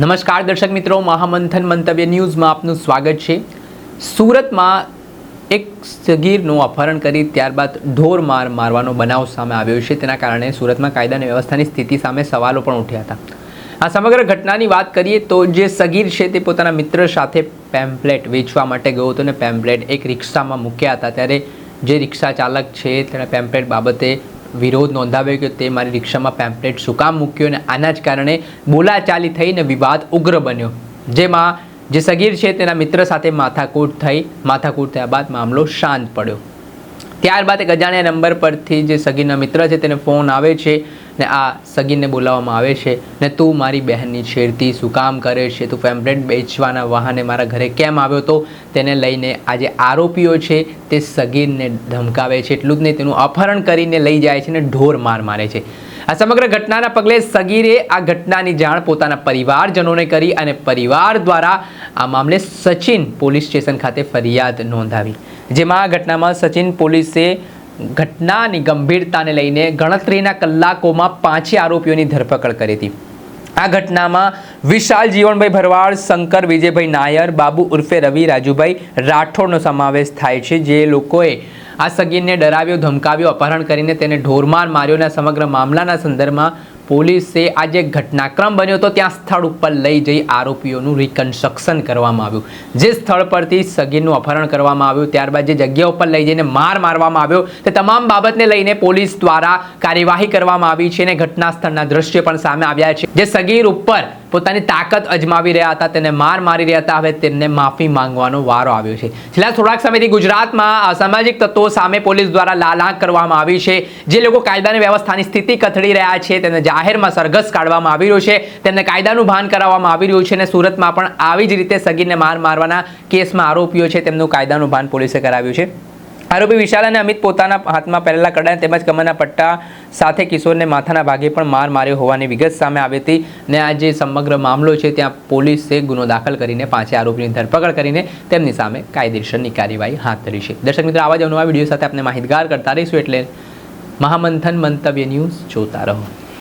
નમસ્કાર દર્શક મિત્રો, મહામંથન મંતવ્ય ન્યૂઝમાં આપનું સ્વાગત છે. સુરતમાં એક સગીરનું અપહરણ કરી ત્યારબાદ ઢોર માર મારવાનો બનાવ સામે આવ્યો છે. તેના કારણે સુરતમાં કાયદા અને વ્યવસ્થાની સ્થિતિ સામે સવાલો પણ ઉઠ્યા હતા. આ સમગ્ર ઘટનાની વાત કરીએ તો જે સગીર છે તે પોતાના મિત્ર સાથે પેમ્પલેટ વેચવા માટે ગયો હતો અને પેમ્પલેટ એક રિક્ષામાં મૂક્યા હતા. ત્યારે જે રિક્ષા ચાલક છે તેણે પેમ્પલેટ બાબતે વિરોધ નોંધાવ્યો કે તે મારી રિક્ષામાં પેમ્પલેટ શું કામ મૂક્યો અને આના જ કારણે બોલાચાલી થઈને વિવાદ ઉગ્ર બન્યો. જેમાં જે સગીર છે તેના મિત્ર સાથે માથાકૂટ થઈ, માથાકૂટ થયા બાદ મામલો શાંત પડ્યો. ત્યારબાદ એક અજાણ્યા નંબર પરથી જે સગીરના મિત્ર છે તેને ફોન આવે છે ને આ સગીરને બોલાવવામાં આવે છે ને તું મારી બહેનની છેડતી શું કામ કરે છે? તું પેમ્પલેટ બેચવાના વાહને મારા ઘરે કેમ આવ્યો તો? તેને લઈને આ જે આરોપીઓ છે તે સગીરને ધમકાવે છે. એટલું જ નહીં, તેનું અપહરણ કરીને લઈ જાય છે ને ઢોર માર મારે છે. આ સમગ્ર ઘટનાના પગલે સગીરે આ ઘટનાની જાણ પોતાના પરિવારજનોને કરી અને પરિવાર દ્વારા આ મામલે સચિન પોલીસ સ્ટેશન ખાતે ફરિયાદ નોંધાવી. જેમાં આ ઘટનામાં સચિન પોલીસે ઘટનાની ગંભીરતાને લઈને ગણતરીના કલાકોમાં પાંચે આરોપીઓની ધરપકડ કરી હતી. આ ઘટનામાં વિશાલ, જીવનભાઈ ભરવાડ, શંકર, વિજયભાઈ નાયર, બાબુ ઉર્ફે રવિ, રાજુભાઈ રાઠોડનો સમાવેશ થાય છે. જે લોકોએ આ સગીરને ડરાવ્યો, ધમકાવ્યો, અપહરણ કરીને તેને ઢોરમાર માર્યોના સમગ્ર મામલાના સંદર્ભમાં પોલીસે આ જે ઘટનાક્રમ બન્યો હતો ત્યાં સ્થળ ઉપર લઈ જઈ આરોપીઓનું રિકન્સ્ટ્રક્શન કરવામાં આવ્યું. જે સ્થળ પરથી સગીરનું અપહરણ કરવામાં આવ્યું, ત્યારબાદ જે જગ્યા ઉપર લઈ જઈને માર મારવામાં આવ્યો, તે તમામ બાબતને લઈને પોલીસ દ્વારા કાર્યવાહી કરવામાં આવી છે અને ઘટના સ્થળના દ્રશ્ય પણ સામે આવ્યા છે. જે સગીર ઉપર પોતાની તાકાત અજમાવી રહ્યા હતા, તેને માર મારી રહ્યા હતા. હવે તેમને માફી માંગવાનો વારો આવ્યો છે. છેલ્લા થોડાક સમયથી ગુજરાતમાં અસામાજિક તત્વો સામે પોલીસ દ્વારા લાલાંક કરવામાં આવી છે. જે લોકો કાયદાની વ્યવસ્થાની સ્થિતિ કથળી રહ્યા છે, તેને જાહેરમાં સરઘસ કાઢવામાં આવી રહ્યો છે. તેમને કાયદાનું ભાન કરાવવામાં આવી રહ્યું છે અને સુરતમાં પણ આવી જ રીતે સગીરને માર મારવાના કેસમાં આરોપીઓ છે, તેમનું કાયદાનું ભાન પોલીસે કરાવ્યું છે. આરોપી વિશાલ અને અમિત પોતાના હાથમાં પહેરેલા કડા તેમજ કમરના પટ્ટા સાથે કિશોરને માથાના ભાગે પણ માર માર્યો હોવાની વિગત સામે આવી હતી ને આ જે સમગ્ર મામલો છે, ત્યાં પોલીસે ગુનો દાખલ કરીને પાંચે આરોપીની ધરપકડ કરીને તેમની સામે કાયદેસરની કાર્યવાહી હાથ ધરી છે. દર્શક મિત્રો, આવા જ નવા વીડિયો સાથે આપણે માહિતગાર કરતા રહીશું એટલે મહામંથન મંતવ્ય ન્યૂઝ જોતા રહો.